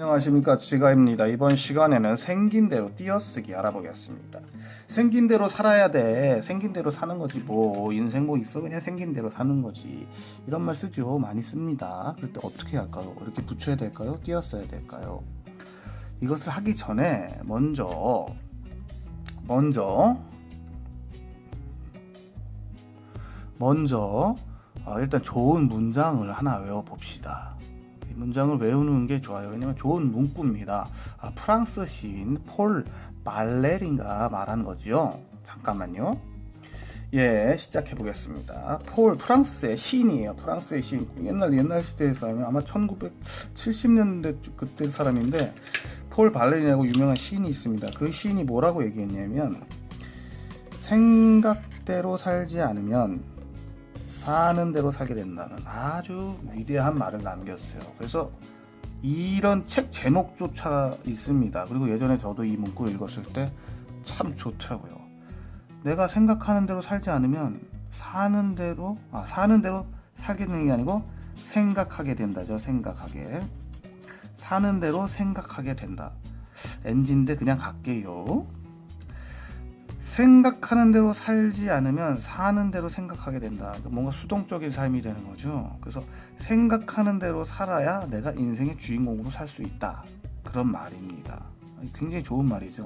안녕하십니까. 지가입니다. 이번 시간에는 생긴 대로 띄어쓰기 알아보겠습니다. 생긴 대로 살아야 돼. 생긴 대로 사는 거지 뭐. 인생 뭐 있어? 그냥 생긴 대로 사는 거지. 이런 말 쓰죠. 많이 씁니다. 그럴 때 어떻게 할까요? 이렇게 붙여야 될까요? 띄어써야 될까요? 이것을 하기 전에 먼저 먼저 먼저 어, 일단 좋은 문장을 하나 외워봅시다. 이 문장을 외우는 게 좋아요. 왜냐면 좋은 문구입니다. 아, 프랑스 시인 폴 발레린가 말한 거지요. 잠깐만요. 예, 시작해 보겠습니다. 폴 프랑스의 시인이에요. 프랑스의 시인. 옛날 옛날 시대의 사람이 아마 1970년대 그때 사람인데 폴 발레린이라고 유명한 시인이 있습니다. 그 시인이 뭐라고 얘기했냐면 생각대로 살지 않으면 사는 대로 살게 된다는 아주 위대한 말을 남겼어요. 그래서 이런 책 제목조차 있습니다. 그리고 예전에 저도 이 문구를 읽었을 때 참 좋더라고요. 내가 생각하는 대로 살지 않으면 사는 대로 아 사는 대로 살게 되는 게 아니고 생각하게 된다죠. 생각하게 사는 대로 생각하게 된다. 엔진데 그냥 갈게요. 생각하는 대로 살지 않으면 사는 대로 생각하게 된다. 그러니까 뭔가 수동적인 삶이 되는 거죠. 그래서 생각하는 대로 살아야 내가 인생의 주인공으로 살 수 있다. 그런 말입니다. 굉장히 좋은 말이죠.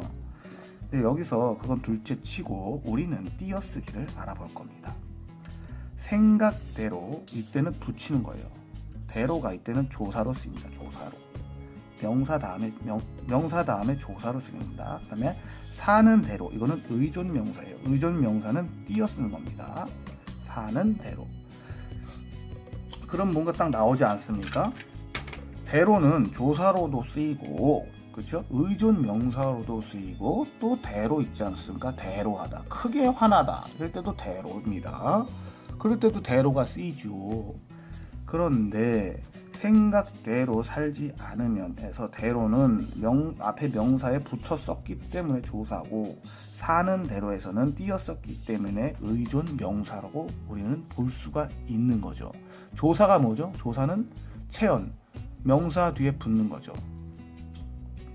근데 여기서 그건 둘째 치고 우리는 띄어쓰기를 알아볼 겁니다. 생각대로 이때는 붙이는 거예요. 대로가 이때는 조사로 쓰입니다. 조사로. 명사 다음에 명, 명사 다음에 조사로 쓰입니다. 그다음에 사는 대로 이거는 의존 명사예요. 의존 명사는 띄어 쓰는 겁니다. 사는 대로. 그럼 뭔가 딱 나오지 않습니까? 대로는 조사로도 쓰이고 그렇죠? 의존 명사로도 쓰이고 또 대로 있지 않습니까? 대로하다. 크게 화나다. 이럴 때도 대로입니다. 그럴 때도 대로가 쓰이죠. 그런데 생각대로 살지 않으면 해서 대로는 명, 앞에 명사에 붙어 썼기 때문에 조사고 사는 대로에서는 띄어 썼기 때문에 의존 명사라고 우리는 볼 수가 있는 거죠. 조사가 뭐죠? 조사는 체언, 명사 뒤에 붙는 거죠.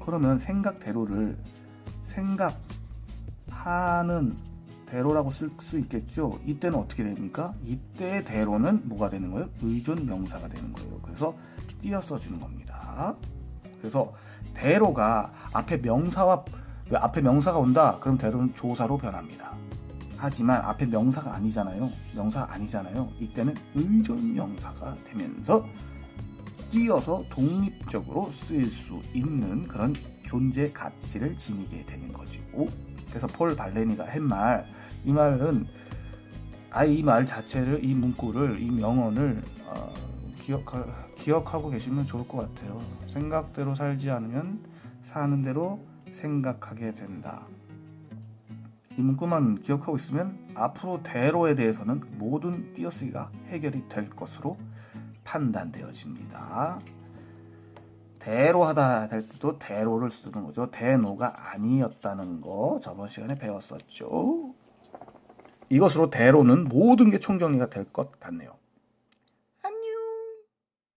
그러면 생각대로를 생각하는 대로라고 쓸 수 있겠죠. 이때는 어떻게 됩니까? 이때의 대로는 뭐가 되는 거예요? 의존 명사가 되는 거예요. 그래서 띄어 써주는 겁니다. 그래서 대로가 앞에 명사와 왜 앞에 명사가 온다? 그럼 대로는 조사로 변합니다. 하지만 앞에 명사가 아니잖아요. 명사가 아니잖아요. 이때는 의존 명사가 되면서 띄어서 독립적으로 쓰일 수 있는 그런 존재 가치를 지니게 되는 거지고 그래서 폴 발레니가 한 말, 이 말은 아예 이 말 자체를 이 문구를 이 명언을 어, 기억하, 기억하고 계시면 좋을 것 같아요. 생각대로 살지 않으면 사는 대로 생각하게 된다. 이 문구만 기억하고 있으면 앞으로 대로에 대해서는 모든 띄어쓰기가 해결이 될 것으로 판단되어집니다. 대로하다 할 때도 대로를 쓰는 거죠. 대노가 아니었다는 거 저번 시간에 배웠었죠. 이것으로 대로는 모든 게 총정리가 될 것 같네요.